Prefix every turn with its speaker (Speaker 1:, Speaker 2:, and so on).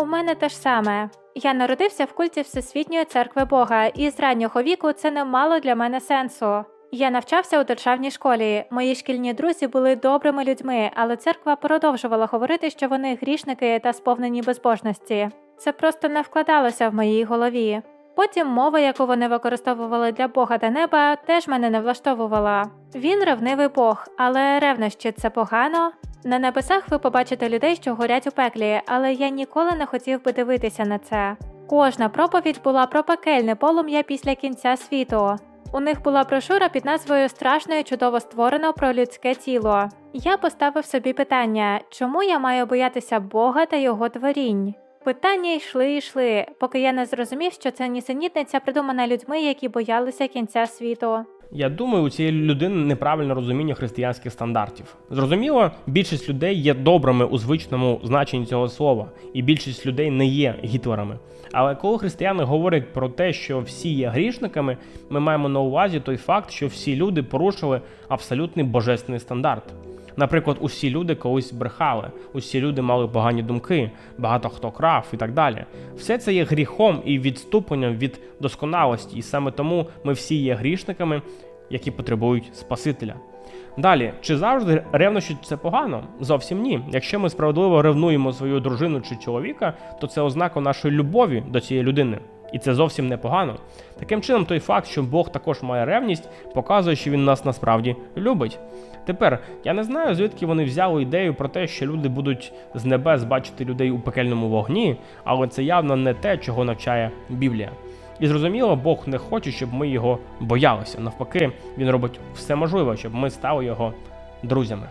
Speaker 1: У мене те ж саме. Я народився в культі Всесвітньої церкви Бога, і з раннього віку це не мало для мене сенсу. Я навчався у державній школі. Мої шкільні друзі були добрими людьми, але церква продовжувала говорити, що вони грішники та сповнені безбожності. Це просто не вкладалося в моїй голові. Потім мова, яку вони використовували для Бога та неба, теж мене не влаштовувала. Він ревнивий Бог, але ревнощі це погано. На небесах ви побачите людей, що горять у пеклі, але я ніколи не хотів би дивитися на це. Кожна проповідь була про пекельне полум'я після кінця світу. У них була брошура під назвою Страшно і чудово створено про людське тіло. Я поставив собі питання, чому я маю боятися Бога та його творінь? Питання йшли і йшли, поки я не зрозумів, що це нісенітниця придумана людьми, які боялися кінця світу.
Speaker 2: Я думаю, у цієї людини неправильне розуміння християнських стандартів. Зрозуміло, більшість людей є добрими у звичному значенні цього слова, і більшість людей не є гітлерами. Але коли християни говорять про те, що всі є грішниками, ми маємо на увазі той факт, що всі люди порушили абсолютний божественний стандарт. Наприклад, усі люди колись брехали, усі люди мали погані думки, багато хто крав і так далі. Все це є гріхом і відступленням від досконалості, і саме тому ми всі є грішниками, які потребують Спасителя. Далі, чи завжди ревнощі це погано? Зовсім ні. Якщо ми справедливо ревнуємо свою дружину чи чоловіка, то це ознака нашої любові до цієї людини. І це зовсім непогано. Таким чином, той факт, що Бог також має ревність, показує, що він нас насправді любить. Тепер я не знаю, звідки вони взяли ідею про те, що люди будуть з небес бачити людей у пекельному вогні, але це явно не те, чого навчає Біблія. І зрозуміло, Бог не хоче, щоб ми його боялися. Навпаки, він робить все можливе, щоб ми стали його друзями.